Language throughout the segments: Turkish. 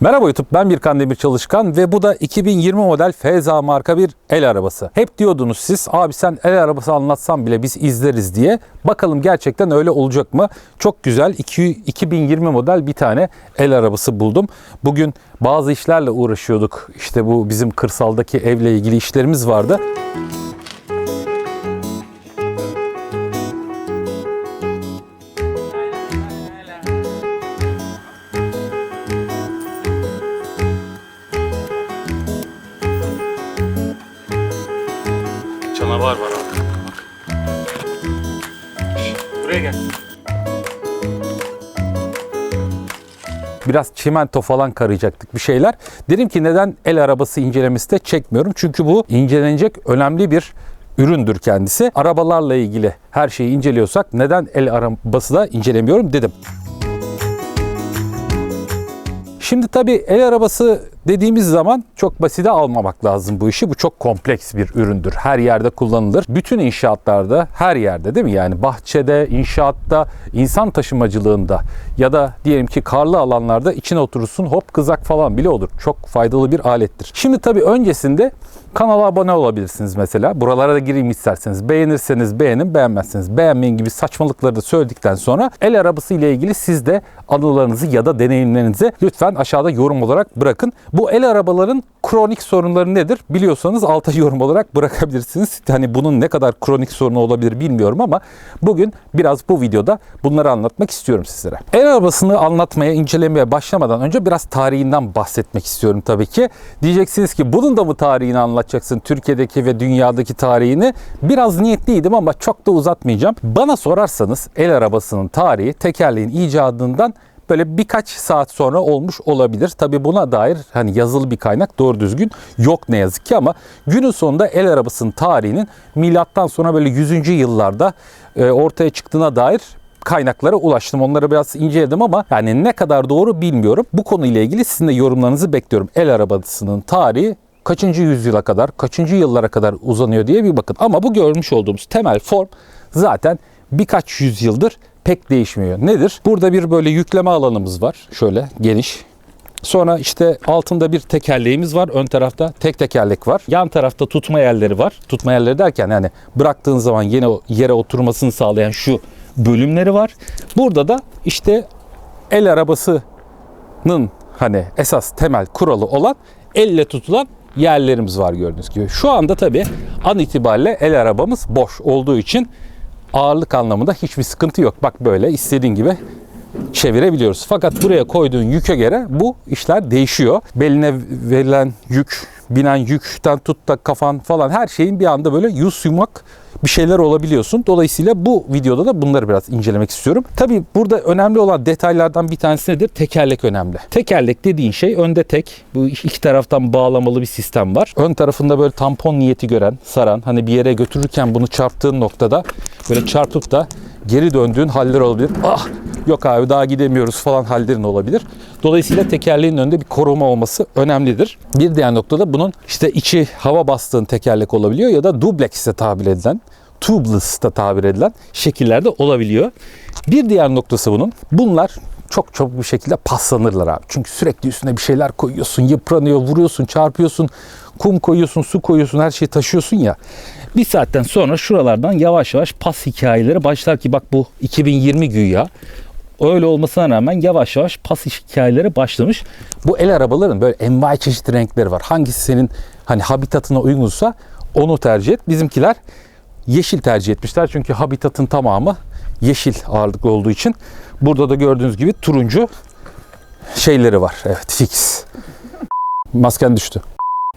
Merhaba YouTube ben Birkan Demir Çalışkan ve bu da 2020 model Feza marka bir el arabası. Hep diyordunuz siz abi sen el arabası anlatsan bile biz izleriz diye. Bakalım gerçekten öyle olacak mı? Çok güzel iki- 2020 model bir tane el arabası buldum. Bugün bazı işlerle uğraşıyorduk. İşte bu bizim kırsaldaki evle ilgili işlerimiz vardı. Canavar Buraya gel. Biraz çimento falan karayacaktık bir şeyler. Dedim ki neden el arabası incelemesi de çekmiyorum. Çünkü bu incelenecek önemli bir üründür kendisi. Arabalarla ilgili her şeyi inceliyorsak neden el arabası da incelemiyorum dedim. Şimdi tabii el arabası dediğimiz zaman çok basite almamak lazım bu işi. Bu çok kompleks bir üründür. Her yerde kullanılır. Bütün inşaatlarda her yerde değil mi? Yani bahçede, inşaatta, insan taşımacılığında ya da diyelim ki karlı alanlarda içine oturursun hop kızak falan bile olur. Çok faydalı bir alettir. Şimdi tabii öncesinde kanala abone olabilirsiniz mesela. Buralara da gireyim isterseniz. Beğenirseniz beğenin, beğenmezseniz beğenmeyin gibi saçmalıkları da söyledikten sonra el arabası ile ilgili siz de anılarınızı ya da deneyimlerinizi lütfen aşağıda yorum olarak bırakın. Bu el arabaların kronik sorunları nedir? Biliyorsanız alta yorum olarak bırakabilirsiniz. Hani bunun ne kadar kronik sorunu olabilir bilmiyorum ama bugün biraz bu videoda bunları anlatmak istiyorum sizlere. El arabasını anlatmaya, incelemeye başlamadan önce biraz tarihinden bahsetmek istiyorum tabii ki. Diyeceksiniz ki bunun da mı tarihini anlatacaksın? Türkiye'deki ve dünyadaki tarihini. Biraz niyetliydim ama çok da uzatmayacağım. Bana sorarsanız el arabasının tarihi tekerleğin icadından böyle birkaç saat sonra olmuş olabilir. Tabi buna dair hani yazılı bir kaynak doğru düzgün yok ne yazık ki ama günün sonunda el arabasının tarihinin milattan sonra böyle 100. yıllarda e, ortaya çıktığına dair kaynaklara ulaştım. Onları biraz inceledim ama yani ne kadar doğru bilmiyorum. Bu konuyla ilgili sizin de yorumlarınızı bekliyorum. El arabasının tarihi kaçıncı yüzyıla kadar, kaçıncı yıllara kadar uzanıyor diye bir bakın. Ama bu görmüş olduğumuz temel form zaten birkaç yüzyıldır pek değişmiyor. Nedir? Burada bir böyle yükleme alanımız var. Şöyle geniş. Sonra işte altında bir tekerleğimiz var. Ön tarafta tek tekerlek var. Yan tarafta tutma yerleri var. Tutma yerleri derken yani bıraktığın zaman yine yere oturmasını sağlayan şu bölümleri var. Burada da işte el arabasının hani esas temel kuralı olan elle tutulan yerlerimiz var gördüğünüz gibi. Şu anda tabii an itibariyle el arabamız boş olduğu için ağırlık anlamında hiçbir sıkıntı yok. Bak böyle istediğin gibi çevirebiliyoruz. Fakat buraya koyduğun yüke göre bu işler değişiyor. Beline verilen yük, binen yükten tut da kafan falan her şeyin bir anda böyle yüz yumak bir şeyler olabiliyorsun. Dolayısıyla bu videoda da bunları biraz incelemek istiyorum. Tabii burada önemli olan detaylardan bir tanesi nedir? Tekerlek önemli. Tekerlek dediğin şey önde tek. Bu iki taraftan bağlamalı bir sistem var. Ön tarafında böyle tampon niyeti gören, saran, hani bir yere götürürken bunu çarptığın noktada böyle çarpıp da geri döndüğün haller olabilir. Ah yok abi daha gidemiyoruz falan hallerin olabilir. Dolayısıyla tekerleğin önünde bir koruma olması önemlidir. Bir diğer noktada bunun işte içi hava bastığın tekerlek olabiliyor ya da dublex'e tabir edilen tubeless da tabir edilen şekillerde olabiliyor. Bir diğer noktası bunun. Bunlar çok çabuk bir şekilde paslanırlar abi. Çünkü sürekli üstüne bir şeyler koyuyorsun, yıpranıyor, vuruyorsun, çarpıyorsun, kum koyuyorsun, su koyuyorsun, her şeyi taşıyorsun ya. Bir saatten sonra şuralardan yavaş yavaş pas hikayeleri başlar ki bak bu 2020 güya. Öyle olmasına rağmen yavaş yavaş pas hikayeleri başlamış. Bu el arabaların böyle envai çeşit renkleri var. Hangisi senin hani habitatına uygunsa onu tercih et. Bizimkiler yeşil tercih etmişler. Çünkü habitatın tamamı yeşil ağırlıklı olduğu için. Burada da gördüğünüz gibi turuncu şeyleri var. Evet fix. Masken düştü.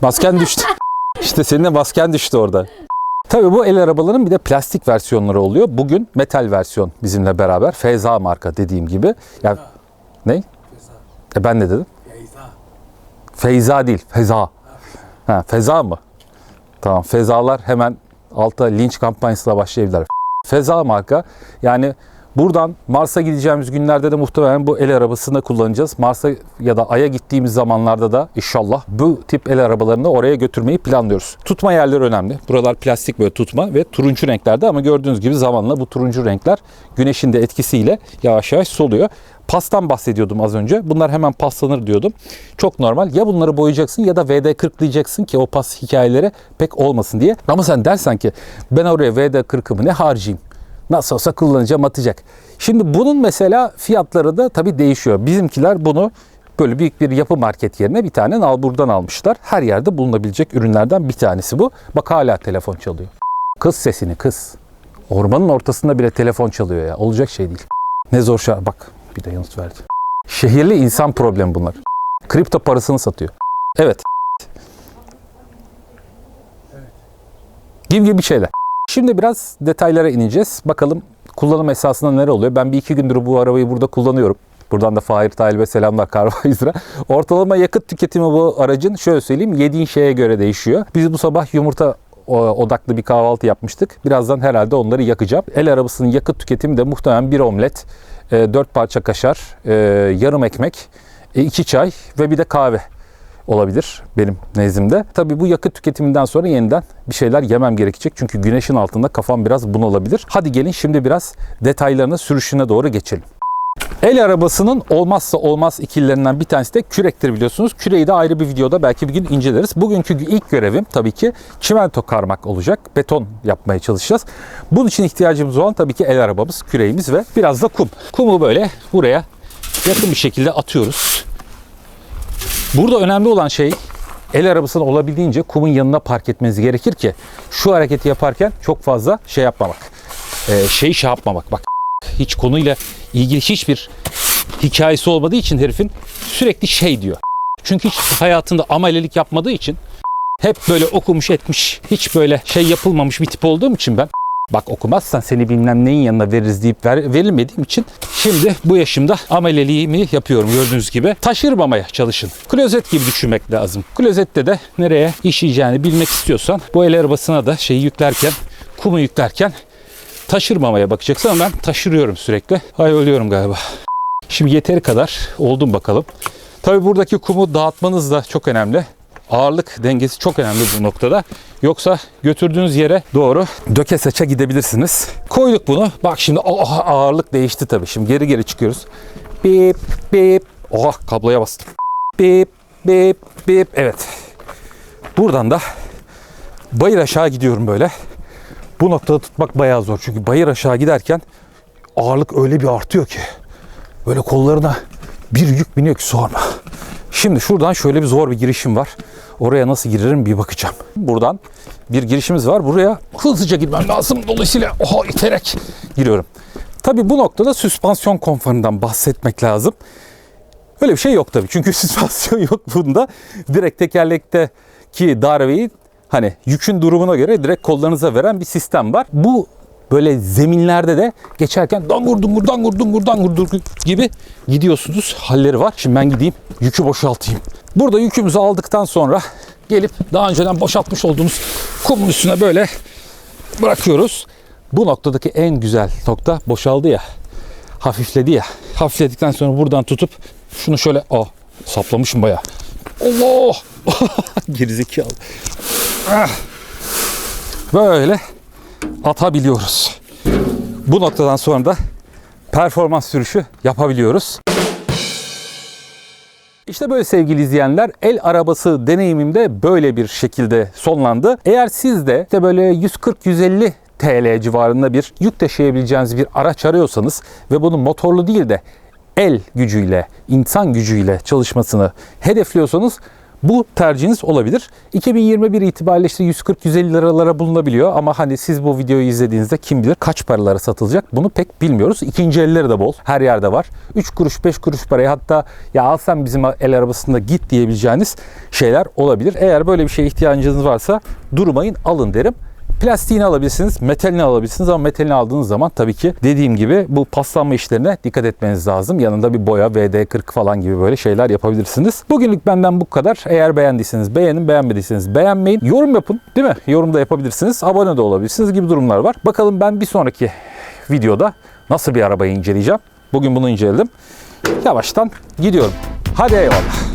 Masken düştü. İşte senin de masken düştü orada. Tabii bu el arabaların bir de plastik versiyonları oluyor. Bugün metal versiyon bizimle beraber. Feza marka dediğim gibi. Ya ne? E ben ne dedim? Feyza değil, Feza. Ha, Feza mı? Tamam. Fezalar hemen alta linç kampanyasıyla başlayabilirler. Feza marka yani Buradan Mars'a gideceğimiz günlerde de muhtemelen bu el arabasını kullanacağız. Mars'a ya da Ay'a gittiğimiz zamanlarda da inşallah bu tip el arabalarını oraya götürmeyi planlıyoruz. Tutma yerleri önemli. Buralar plastik böyle tutma ve turuncu renklerde ama gördüğünüz gibi zamanla bu turuncu renkler güneşin de etkisiyle yavaş yavaş soluyor. Pastan bahsediyordum az önce. Bunlar hemen paslanır diyordum. Çok normal. Ya bunları boyayacaksın ya da VD40 diyeceksin ki o pas hikayeleri pek olmasın diye. Ama sen dersen ki ben oraya VD40'ımı ne harcayayım? Nasıl olsa kullanacağım atacak. Şimdi bunun mesela fiyatları da tabii değişiyor. Bizimkiler bunu böyle büyük bir yapı market yerine bir tane nalburdan almışlar. Her yerde bulunabilecek ürünlerden bir tanesi bu. Bak hala telefon çalıyor. Kız sesini kız. Ormanın ortasında bile telefon çalıyor ya. Olacak şey değil. Ne zor şarkı. Bak bir de yanıt verdi. Şehirli insan problemi bunlar. Kripto parasını satıyor. Evet. Gibi gibi şeyler. Şimdi biraz detaylara ineceğiz. Bakalım kullanım esasında neler oluyor. Ben bir iki gündür bu arabayı burada kullanıyorum. Buradan da Fahir Talib'e selamlar Carvisor'a. Ortalama yakıt tüketimi bu aracın şöyle söyleyeyim yediğin şeye göre değişiyor. Biz bu sabah yumurta odaklı bir kahvaltı yapmıştık. Birazdan herhalde onları yakacağım. El arabasının yakıt tüketimi de muhtemelen bir omlet, 4 parça kaşar, e, yarım ekmek, 2 çay ve bir de kahve olabilir benim nezdimde. Tabii bu yakıt tüketiminden sonra yeniden bir şeyler yemem gerekecek. Çünkü güneşin altında kafam biraz bunalabilir. Hadi gelin şimdi biraz detaylarına, sürüşüne doğru geçelim. El arabasının olmazsa olmaz ikililerinden bir tanesi de kürektir biliyorsunuz. Küreği de ayrı bir videoda belki bir gün inceleriz. Bugünkü ilk görevim tabii ki çimento karmak olacak. Beton yapmaya çalışacağız. Bunun için ihtiyacımız olan tabii ki el arabamız, küreğimiz ve biraz da kum. Kumu böyle buraya yakın bir şekilde atıyoruz. Burada önemli olan şey el arabasını olabildiğince kumun yanına park etmeniz gerekir ki şu hareketi yaparken çok fazla şey yapmamak. Ee, şey şey yapmamak. Bak hiç konuyla ilgili hiçbir hikayesi olmadığı için herifin sürekli şey diyor. Çünkü hiç hayatında amelelik yapmadığı için hep böyle okumuş etmiş, hiç böyle şey yapılmamış bir tip olduğum için ben Bak okumazsan seni bilmem neyin yanına veririz deyip ver, verilmediğim için şimdi bu yaşımda ameleliğimi yapıyorum gördüğünüz gibi. Taşırmamaya çalışın. Klozet gibi düşünmek lazım. Klozette de nereye işeyeceğini bilmek istiyorsan bu el arabasına da şeyi yüklerken, kumu yüklerken taşırmamaya bakacaksın ama ben taşırıyorum sürekli. Ay ölüyorum galiba. Şimdi yeteri kadar oldum bakalım. Tabii buradaki kumu dağıtmanız da çok önemli. Ağırlık dengesi çok önemli bu noktada. Yoksa götürdüğünüz yere doğru döke saça gidebilirsiniz. Koyduk bunu. Bak şimdi oh, ağırlık değişti tabii. Şimdi geri geri çıkıyoruz. Bip bip. Oha kabloya bastım. Bip bip bip. Evet. Buradan da bayır aşağı gidiyorum böyle. Bu noktada tutmak bayağı zor. Çünkü bayır aşağı giderken ağırlık öyle bir artıyor ki. Böyle kollarına bir yük biniyor ki sorma. Şimdi şuradan şöyle bir zor bir girişim var. Oraya nasıl girerim bir bakacağım. Buradan bir girişimiz var. Buraya hızlıca girmem lazım. Dolayısıyla oha iterek giriyorum. Tabii bu noktada süspansiyon konforundan bahsetmek lazım. Öyle bir şey yok tabii. Çünkü süspansiyon yok bunda. Direkt tekerlekteki darbeyi hani yükün durumuna göre direkt kollarınıza veren bir sistem var. Bu böyle zeminlerde de geçerken dangur dungur dangur dungur dangur dungur gibi gidiyorsunuz. Halleri var. Şimdi ben gideyim yükü boşaltayım. Burada yükümüzü aldıktan sonra gelip daha önceden boşaltmış olduğumuz kumun üstüne böyle bırakıyoruz. Bu noktadaki en güzel nokta boşaldı ya. Hafifledi ya. Hafifledikten sonra buradan tutup şunu şöyle oh saplamışım bayağı. Allah! Gerizekalı. Ah! Böyle atabiliyoruz. Bu noktadan sonra da performans sürüşü yapabiliyoruz. İşte böyle sevgili izleyenler el arabası deneyimim de böyle bir şekilde sonlandı. Eğer siz de işte böyle 140-150 TL civarında bir yük taşıyabileceğiniz bir araç arıyorsanız ve bunun motorlu değil de el gücüyle, insan gücüyle çalışmasını hedefliyorsanız bu tercihiniz olabilir. 2021 itibariyle işte 140-150 liralara bulunabiliyor ama hani siz bu videoyu izlediğinizde kim bilir kaç paralara satılacak bunu pek bilmiyoruz. İkinci elleri de bol. Her yerde var. 3 kuruş 5 kuruş paraya hatta ya al sen bizim el arabasında git diyebileceğiniz şeyler olabilir. Eğer böyle bir şeye ihtiyacınız varsa durmayın alın derim. Plastiğini alabilirsiniz, metalini alabilirsiniz ama metalini aldığınız zaman tabii ki dediğim gibi bu paslanma işlerine dikkat etmeniz lazım. Yanında bir boya, VD40 falan gibi böyle şeyler yapabilirsiniz. Bugünlük benden bu kadar. Eğer beğendiyseniz beğenin, beğenmediyseniz beğenmeyin. Yorum yapın değil mi? Yorum da yapabilirsiniz. Abone de olabilirsiniz gibi durumlar var. Bakalım ben bir sonraki videoda nasıl bir arabayı inceleyeceğim? Bugün bunu inceledim. Yavaştan gidiyorum. Hadi eyvallah.